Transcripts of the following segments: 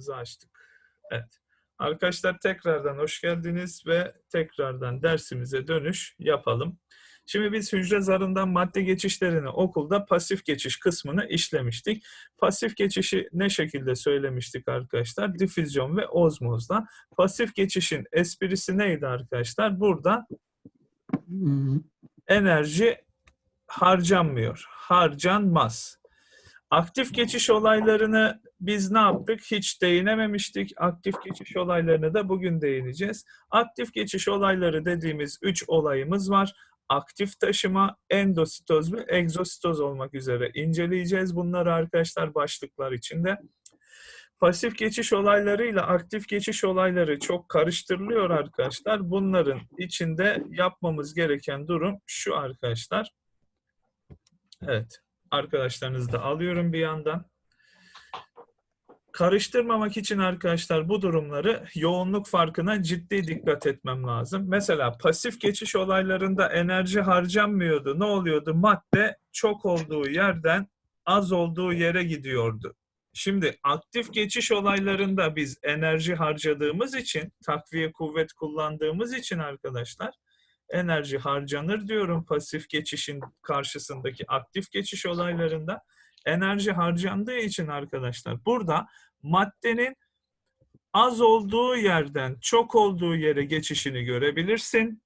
Ekranımızı açtık. Evet. Arkadaşlar tekrardan hoş geldiniz ve tekrardan dersimize dönüş yapalım. Şimdi biz hücre zarından madde geçişlerini okulda pasif geçiş kısmını işlemiştik. Pasif geçişi ne şekilde söylemiştik arkadaşlar? Difüzyon ve ozmozla. Pasif geçişin esprisi neydi arkadaşlar? Burada enerji harcanmıyor. Harcanmaz. Aktif geçiş olaylarını biz ne yaptık? Hiç değinememiştik. Aktif geçiş olaylarını da bugün değineceğiz. Aktif geçiş olayları dediğimiz üç olayımız var. Aktif taşıma, endositoz ve egzositoz olmak üzere inceleyeceğiz bunları arkadaşlar başlıklar içinde. Pasif geçiş olaylarıyla aktif geçiş olayları çok karıştırılıyor arkadaşlar. Bunların içinde yapmamız gereken durum şu arkadaşlar. Evet, arkadaşlarınızı da alıyorum bir yandan. Karıştırmamak için arkadaşlar bu durumları yoğunluk farkına ciddi dikkat etmem lazım. Mesela pasif geçiş olaylarında enerji harcanmıyordu. Ne oluyordu? Madde çok olduğu yerden az olduğu yere gidiyordu. Şimdi aktif geçiş olaylarında biz enerji harcadığımız için, takviye kuvvet kullandığımız için arkadaşlar enerji harcanır diyorum pasif geçişin karşısındaki aktif geçiş olaylarında enerji harcandığı için arkadaşlar burada maddenin az olduğu yerden çok olduğu yere geçişini görebilirsin.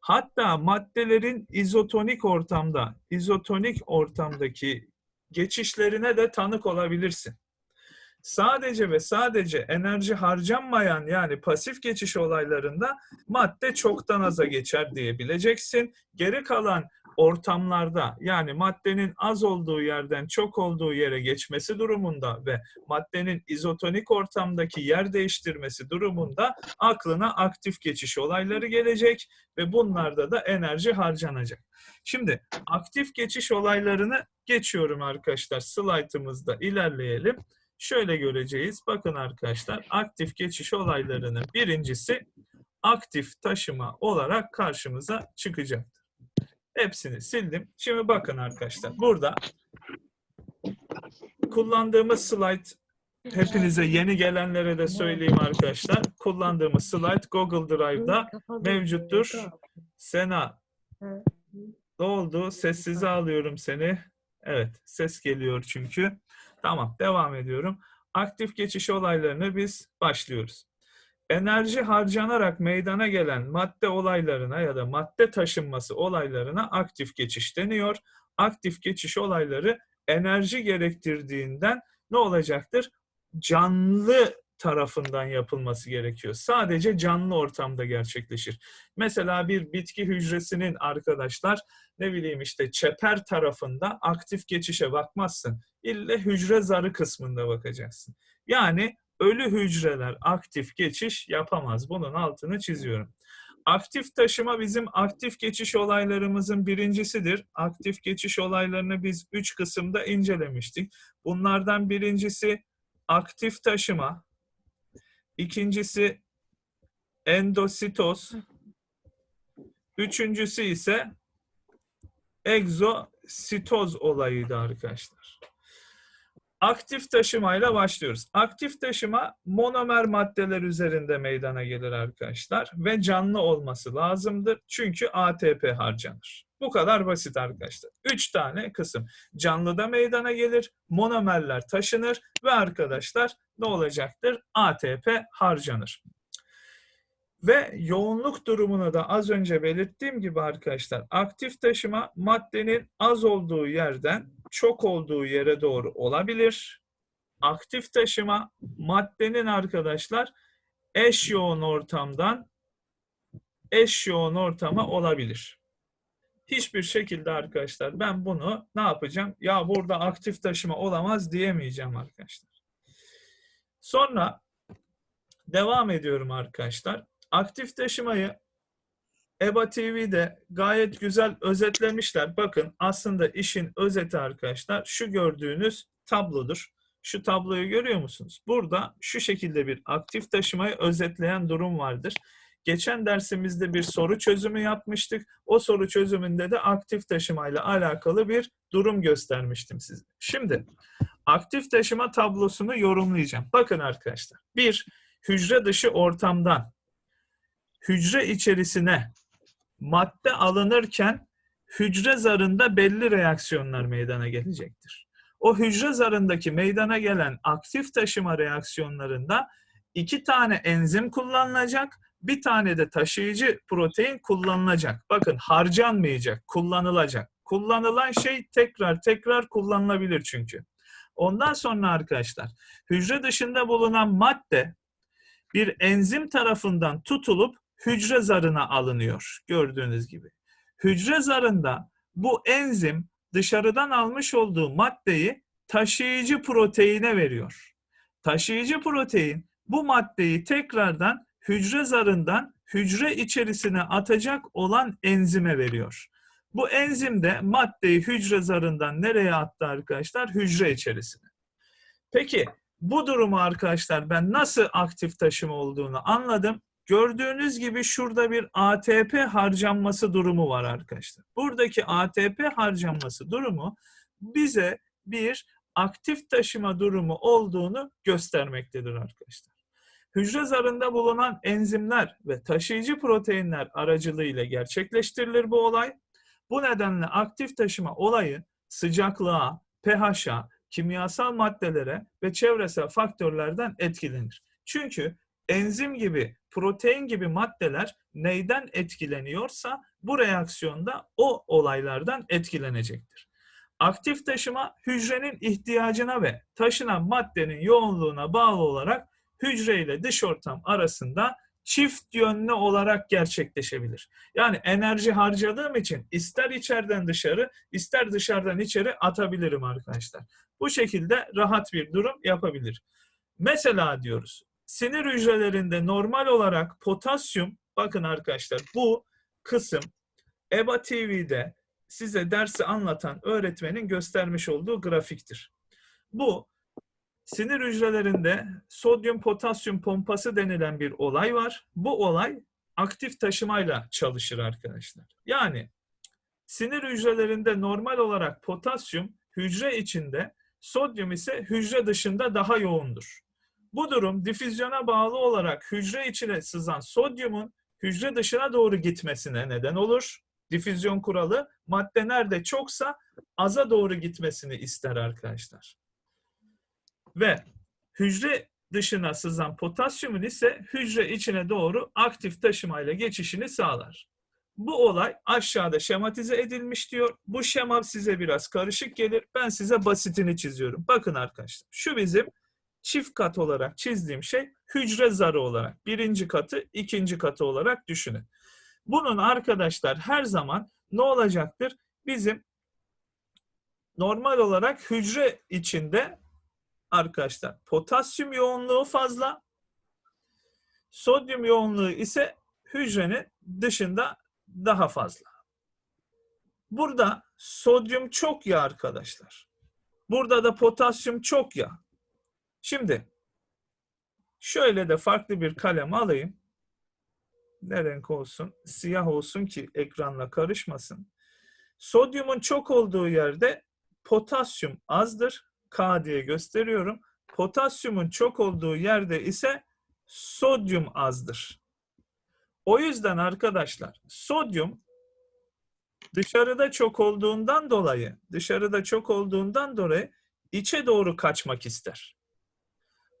Hatta maddelerin izotonik ortamda, izotonik ortamdaki geçişlerine de tanık olabilirsin. Sadece ve sadece enerji harcanmayan yani pasif geçiş olaylarında madde çoktan aza geçer diyebileceksin. Geri kalan ortamlarda yani maddenin az olduğu yerden çok olduğu yere geçmesi durumunda ve maddenin izotonik ortamdaki yer değiştirmesi durumunda aklına aktif geçiş olayları gelecek ve bunlarda da enerji harcanacak. Şimdi aktif geçiş olaylarını geçiyorum arkadaşlar. Slaytımızda ilerleyelim. Şöyle göreceğiz. Bakın arkadaşlar aktif geçiş olaylarının birincisi aktif taşıma olarak karşımıza çıkacaktır. Hepsini sildim. Şimdi bakın arkadaşlar burada kullandığımız slide hepinize yeni gelenlere de söyleyeyim arkadaşlar. Kullandığımız slide Google Drive'da mevcuttur. Sena ne oldu? Sessize alıyorum seni. Evet ses geliyor çünkü. Tamam devam ediyorum. Aktif geçiş olaylarını biz başlıyoruz. Enerji harcanarak meydana gelen madde olaylarına ya da madde taşınması olaylarına aktif geçiş deniyor. Aktif geçiş olayları enerji gerektirdiğinden ne olacaktır? Canlı tarafından yapılması gerekiyor. Sadece canlı ortamda gerçekleşir. Mesela bir bitki hücresinin arkadaşlar ne bileyim işte çeper tarafında aktif geçişe bakmazsın. İlle hücre zarı kısmında bakacaksın. Yani ölü hücreler aktif geçiş yapamaz. Bunun altını çiziyorum. Aktif taşıma bizim aktif geçiş olaylarımızın birincisidir. Aktif geçiş olaylarını biz üç kısımda incelemiştik. Bunlardan birincisi aktif taşıma, ikincisi endositoz, üçüncüsü ise egzositoz olayıydı arkadaşlar. Aktif taşımayla başlıyoruz. Aktif taşıma monomer maddeler üzerinde meydana gelir arkadaşlar ve canlı olması lazımdır. Çünkü ATP harcanır. Bu kadar basit arkadaşlar. Üç tane kısım. Canlıda meydana gelir, monomerler taşınır ve arkadaşlar ne olacaktır? ATP harcanır. Ve yoğunluk durumunu da az önce belirttiğim gibi arkadaşlar aktif taşıma maddenin az olduğu yerden çok olduğu yere doğru olabilir. Aktif taşıma maddenin arkadaşlar eş yoğun ortamdan eş yoğun ortama olabilir. Hiçbir şekilde arkadaşlar ben bunu ne yapacağım? Ya burada aktif taşıma olamaz diyemeyeceğim arkadaşlar. Sonra devam ediyorum arkadaşlar. Aktif taşımayı EBA TV'de gayet güzel özetlemişler. Bakın aslında işin özeti arkadaşlar şu gördüğünüz tablodur. Şu tabloyu görüyor musunuz? Burada şu şekilde bir aktif taşımayı özetleyen durum vardır. Geçen dersimizde bir soru çözümü yapmıştık. O soru çözümünde de aktif taşımayla alakalı bir durum göstermiştim size. Şimdi aktif taşıma tablosunu yorumlayacağım. Bakın arkadaşlar. Bir, hücre dışı ortamdan hücre içerisine madde alınırken hücre zarında belli reaksiyonlar meydana gelecektir. O hücre zarındaki meydana gelen aktif taşıma reaksiyonlarında iki tane enzim kullanılacak, bir tane de taşıyıcı protein kullanılacak. Bakın harcanmayacak, kullanılacak. Kullanılan şey tekrar tekrar kullanılabilir çünkü. Ondan sonra arkadaşlar hücre dışında bulunan madde bir enzim tarafından tutulup hücre zarına alınıyor gördüğünüz gibi. Hücre zarında bu enzim dışarıdan almış olduğu maddeyi taşıyıcı proteine veriyor. Taşıyıcı protein bu maddeyi tekrardan hücre zarından hücre içerisine atacak olan enzime veriyor. Bu enzim de maddeyi hücre zarından nereye attı arkadaşlar? Hücre içerisine. Peki bu durumu arkadaşlar ben nasıl aktif taşıma olduğunu anladım. Gördüğünüz gibi şurada bir ATP harcanması durumu var arkadaşlar. Buradaki ATP harcanması durumu bize bir aktif taşıma durumu olduğunu göstermektedir arkadaşlar. Hücre zarında bulunan enzimler ve taşıyıcı proteinler aracılığıyla gerçekleştirilir bu olay. Bu nedenle aktif taşıma olayı sıcaklığa, pH'a, kimyasal maddelere ve çevresel faktörlerden etkilenir. Çünkü enzim gibi, protein gibi maddeler neyden etkileniyorsa bu reaksiyonda o olaylardan etkilenecektir. Aktif taşıma hücrenin ihtiyacına ve taşınan maddenin yoğunluğuna bağlı olarak hücre ile dış ortam arasında çift yönlü olarak gerçekleşebilir. Yani enerji harcadığım için ister içeriden dışarı ister dışarıdan içeri atabilirim arkadaşlar. Bu şekilde rahat bir durum yapabilir. Mesela diyoruz sinir hücrelerinde normal olarak potasyum bakın arkadaşlar bu kısım EBA TV'de size dersi anlatan öğretmenin göstermiş olduğu grafiktir. Bu sinir hücrelerinde sodyum potasyum pompası denilen bir olay var. Bu olay aktif taşımayla çalışır arkadaşlar. Yani sinir hücrelerinde normal olarak potasyum hücre içinde, sodyum ise hücre dışında daha yoğundur. Bu durum difüzyona bağlı olarak hücre içine sızan sodyumun hücre dışına doğru gitmesine neden olur. Difüzyon kuralı madde nerede çoksa aza doğru gitmesini ister arkadaşlar. Ve hücre dışına sızan potasyumun ise hücre içine doğru aktif taşımayla geçişini sağlar. Bu olay aşağıda şematize edilmiş diyor. Bu şema size biraz karışık gelir. Ben size basitini çiziyorum. Bakın arkadaşlar. Şu bizim çift kat olarak çizdiğim şey hücre zarı olarak. Birinci katı, ikinci katı olarak düşünün. Bunun arkadaşlar her zaman ne olacaktır? Bizim normal olarak hücre içinde arkadaşlar potasyum yoğunluğu fazla, sodyum yoğunluğu ise hücrenin dışında daha fazla. Burada sodyum çok ya arkadaşlar. Burada da potasyum çok ya. Şimdi şöyle de farklı bir kalem alayım. Ne renk olsun? Siyah olsun ki ekranla karışmasın. Sodyumun çok olduğu yerde potasyum azdır. K diye gösteriyorum. Potasyumun çok olduğu yerde ise sodyum azdır. O yüzden arkadaşlar sodyum dışarıda çok olduğundan dolayı, dışarıda çok olduğundan dolayı içe doğru kaçmak ister.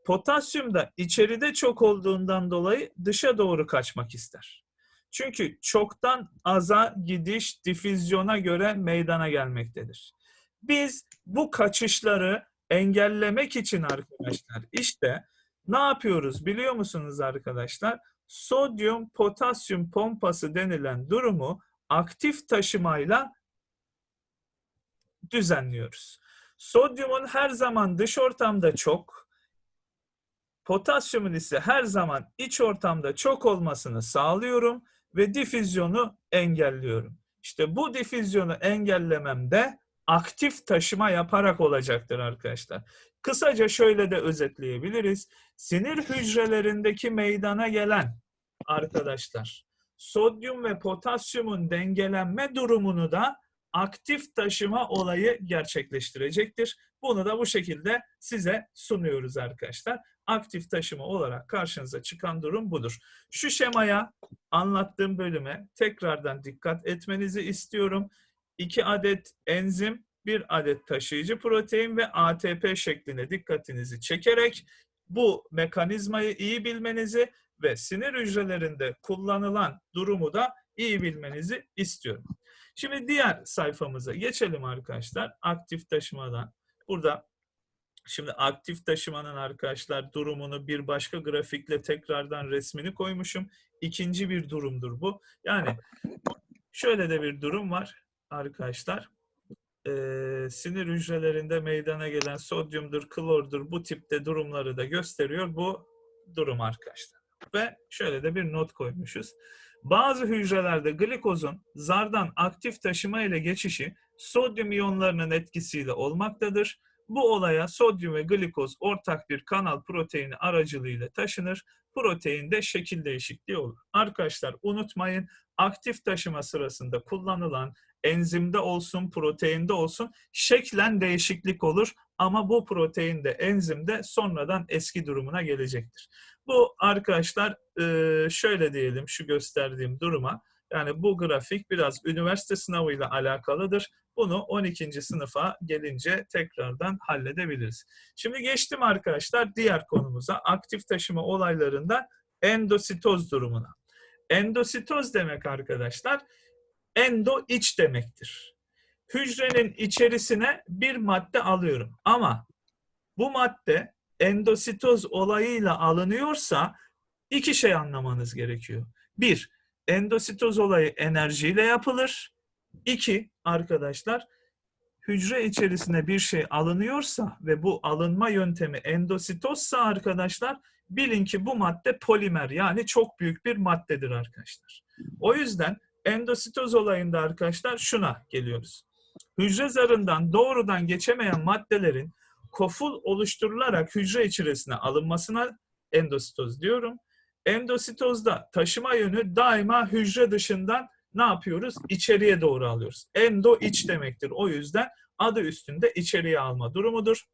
Potasyum da içeride çok olduğundan dolayı dışa doğru kaçmak ister. Çünkü çoktan aza gidiş difüzyona göre meydana gelmektedir. Biz bu kaçışları engellemek için arkadaşlar işte ne yapıyoruz biliyor musunuz arkadaşlar? Sodyum potasyum pompası denilen durumu aktif taşımayla düzenliyoruz. Sodyumun her zaman dış ortamda çok, potasyumun ise her zaman iç ortamda çok olmasını sağlıyorum ve difüzyonu engelliyorum. İşte bu difüzyonu engellememde aktif taşıma yaparak olacaktır arkadaşlar. Kısaca şöyle de özetleyebiliriz. Sinir hücrelerindeki meydana gelen arkadaşlar sodyum ve potasyumun dengelenme durumunu da aktif taşıma olayı gerçekleştirecektir. Bunu da bu şekilde size sunuyoruz arkadaşlar. Aktif taşıma olarak karşınıza çıkan durum budur. Şu şemaya anlattığım bölüme tekrardan dikkat etmenizi istiyorum. 2 adet enzim, bir adet taşıyıcı protein ve ATP şekline dikkatinizi çekerek bu mekanizmayı iyi bilmenizi ve sinir hücrelerinde kullanılan durumu da iyi bilmenizi istiyorum. Şimdi diğer sayfamıza geçelim arkadaşlar. Aktif taşımadan. Burada şimdi aktif taşımanın arkadaşlar durumunu bir başka grafikle tekrardan resmini koymuşum. İkinci bir durumdur bu. Yani şöyle de bir durum var arkadaşlar. Ee, sinir hücrelerinde meydana gelen sodyumdur, klordur bu tipte durumları da gösteriyor bu durum arkadaşlar. Ve şöyle de bir not koymuşuz. Bazı hücrelerde glikozun zardan aktif taşıma ile geçişi sodyum iyonlarının etkisiyle olmaktadır. Bu olaya sodyum ve glikoz ortak bir kanal proteini aracılığıyla taşınır. Proteinde şekil değişikliği olur. Arkadaşlar unutmayın aktif taşıma sırasında kullanılan enzimde olsun, proteinde olsun şeklen değişiklik olur ama bu proteinde, enzimde sonradan eski durumuna gelecektir. Bu arkadaşlar şöyle diyelim şu gösterdiğim duruma yani bu grafik biraz üniversite sınavıyla alakalıdır. Bunu 12. sınıfa gelince tekrardan halledebiliriz. Şimdi geçtim arkadaşlar diğer konumuza. Aktif taşıma olaylarında endositoz durumuna. Endositoz demek arkadaşlar endo iç demektir. Hücrenin içerisine bir madde alıyorum ama bu madde endositoz olayıyla alınıyorsa iki şey anlamanız gerekiyor. Bir, endositoz olayı enerjiyle yapılır. İki, arkadaşlar hücre içerisine bir şey alınıyorsa ve bu alınma yöntemi endositozsa arkadaşlar bilin ki bu madde polimer yani çok büyük bir maddedir arkadaşlar. O yüzden endositoz olayında arkadaşlar şuna geliyoruz. Hücre zarından doğrudan geçemeyen maddelerin koful oluşturularak hücre içerisine alınmasına endositoz diyorum. Endositozda taşıma yönü daima hücre dışından ne yapıyoruz? İçeriye doğru alıyoruz. Endo iç demektir. O yüzden adı üstünde içeriye alma durumudur.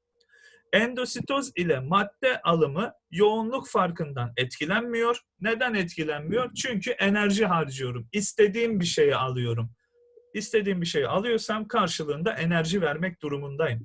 Endositoz ile madde alımı yoğunluk farkından etkilenmiyor. Neden etkilenmiyor? Çünkü enerji harcıyorum. İstediğim bir şeyi alıyorum. İstediğim bir şeyi alıyorsam karşılığında enerji vermek durumundayım.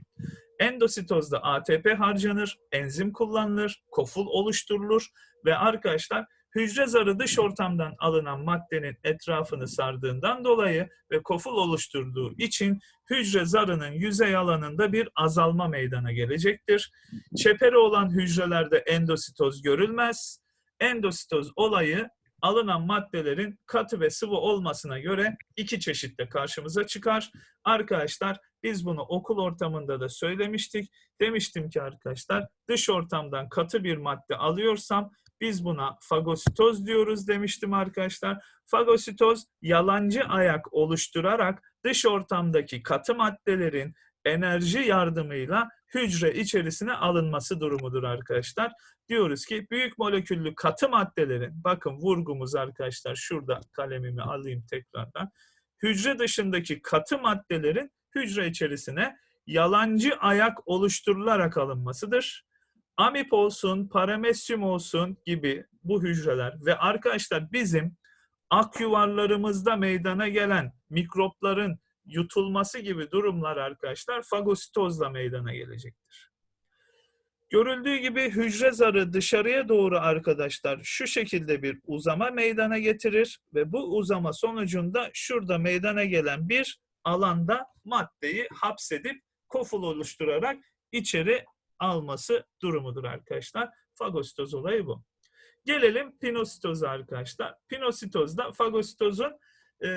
Endositozda ATP harcanır, enzim kullanılır, koful oluşturulur ve arkadaşlar hücre zarı dış ortamdan alınan maddenin etrafını sardığından dolayı ve koful oluşturduğu için hücre zarının yüzey alanında bir azalma meydana gelecektir. Çeperi olan hücrelerde endositoz görülmez. Endositoz olayı alınan maddelerin katı ve sıvı olmasına göre iki çeşitte karşımıza çıkar. Arkadaşlar biz bunu okul ortamında da söylemiştik. Demiştim ki arkadaşlar dış ortamdan katı bir madde alıyorsam biz buna fagositoz diyoruz demiştim arkadaşlar. Fagositoz yalancı ayak oluşturarak dış ortamdaki katı maddelerin enerji yardımıyla hücre içerisine alınması durumudur arkadaşlar. Diyoruz ki büyük moleküllü katı maddelerin, bakın vurgumuz arkadaşlar şurada kalemimi alayım tekrardan. Hücre dışındaki katı maddelerin hücre içerisine yalancı ayak oluşturularak alınmasıdır. Amip olsun, paramesyum olsun gibi bu hücreler ve arkadaşlar bizim ak yuvarlarımızda meydana gelen mikropların yutulması gibi durumlar arkadaşlar fagositozla meydana gelecektir. Görüldüğü gibi hücre zarı dışarıya doğru arkadaşlar şu şekilde bir uzama meydana getirir ve bu uzama sonucunda şurada meydana gelen bir alanda maddeyi hapsedip koful oluşturarak içeri alması durumudur arkadaşlar. Fagositoz olayı bu. Gelelim pinositoza arkadaşlar. Pinositozda fagositozun e,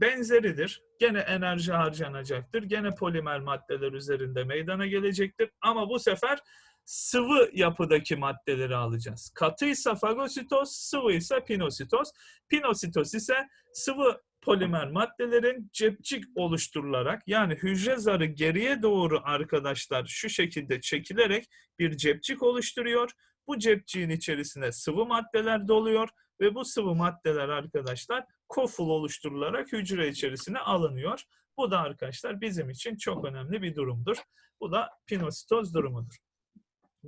benzeridir. Gene enerji harcanacaktır. Gene polimer maddeler üzerinde meydana gelecektir. Ama bu sefer sıvı yapıdaki maddeleri alacağız. Katıysa fagositoz, sıvıysa pinositoz. Pinositoz ise sıvı polimer maddelerin cepçik oluşturularak yani hücre zarı geriye doğru arkadaşlar şu şekilde çekilerek bir cepçik oluşturuyor. Bu cepçiğin içerisine sıvı maddeler doluyor ve bu sıvı maddeler arkadaşlar koful oluşturularak hücre içerisine alınıyor. Bu da arkadaşlar bizim için çok önemli bir durumdur. Bu da pinositoz durumudur.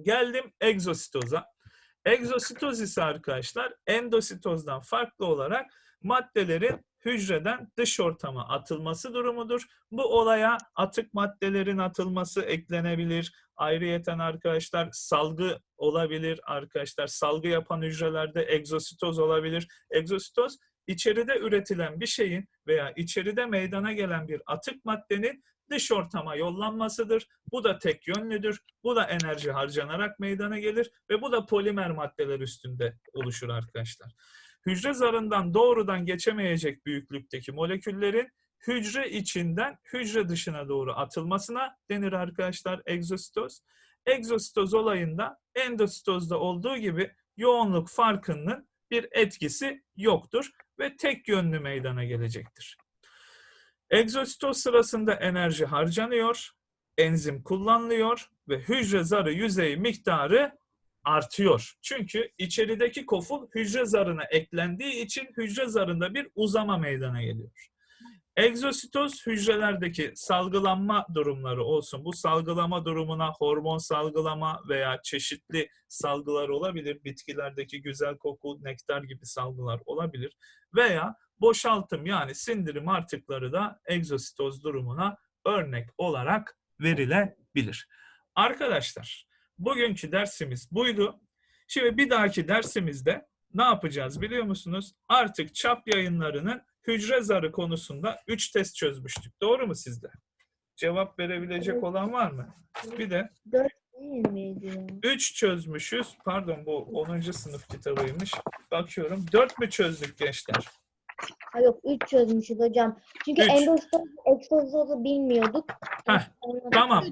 Geldim egzositoza. Egzositoz ise arkadaşlar endositozdan farklı olarak maddelerin hücreden dış ortama atılması durumudur. Bu olaya atık maddelerin atılması eklenebilir. Ayrıyeten arkadaşlar salgı olabilir arkadaşlar. Salgı yapan hücrelerde egzositoz olabilir. Egzositoz içeride üretilen bir şeyin veya içeride meydana gelen bir atık maddenin dış ortama yollanmasıdır. Bu da tek yönlüdür. Bu da enerji harcanarak meydana gelir ve bu da polimer maddeler üstünde oluşur arkadaşlar. Hücre zarından doğrudan geçemeyecek büyüklükteki moleküllerin hücre içinden hücre dışına doğru atılmasına denir arkadaşlar egzositoz. Egzositoz olayında endositozda olduğu gibi yoğunluk farkının bir etkisi yoktur ve tek yönlü meydana gelecektir. Egzositoz sırasında enerji harcanıyor, enzim kullanılıyor ve hücre zarı yüzeyi miktarı artıyor. Çünkü içerideki koful hücre zarına eklendiği için hücre zarında bir uzama meydana geliyor. Egzositoz hücrelerdeki salgılanma durumları olsun. Bu salgılama durumuna hormon salgılama veya çeşitli salgılar olabilir. Bitkilerdeki güzel koku, nektar gibi salgılar olabilir. Veya boşaltım yani sindirim artıkları da egzositoz durumuna örnek olarak verilebilir. Arkadaşlar bugünkü dersimiz buydu. Şimdi bir dahaki dersimizde ne yapacağız biliyor musunuz? Artık çap yayınlarının hücre zarı konusunda 3 test çözmüştük. Doğru mu sizde? Cevap verebilecek Evet. olan var mı? Bir de Dört değil miydi ya? 3 çözmüşüz. Pardon bu 10. sınıf kitabıymış. Bakıyorum 4 mü çözdük gençler? Ha yok üç çözmüşüz hocam. Çünkü Üç. endostoz, egzostozu bilmiyorduk. Heh, Tamam.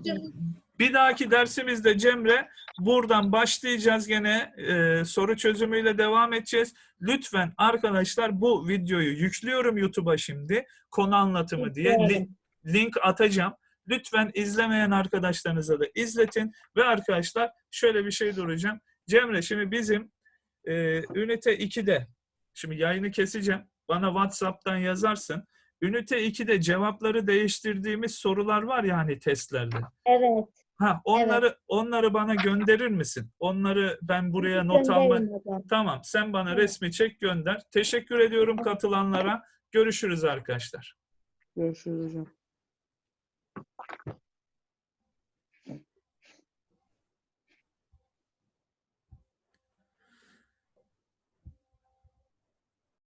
Bir dahaki dersimizde Cemre buradan başlayacağız gene e, soru çözümüyle devam edeceğiz. Lütfen arkadaşlar bu videoyu yüklüyorum YouTube'a şimdi. Konu anlatımı diye li- link atacağım. Lütfen izlemeyen arkadaşlarınıza da izletin ve arkadaşlar şöyle bir şey duracağım. Cemre şimdi bizim e, ünite 2'de şimdi yayını keseceğim. Bana WhatsApp'tan yazarsın. Ünite 2'de cevapları değiştirdiğimiz sorular var ya hani testlerde. Evet. Ha onları onları bana gönderir misin? Onları ben buraya not alma. Tamam, sen bana Evet. resmi çek gönder. Teşekkür ediyorum katılanlara. Görüşürüz arkadaşlar. Görüşürüz hocam.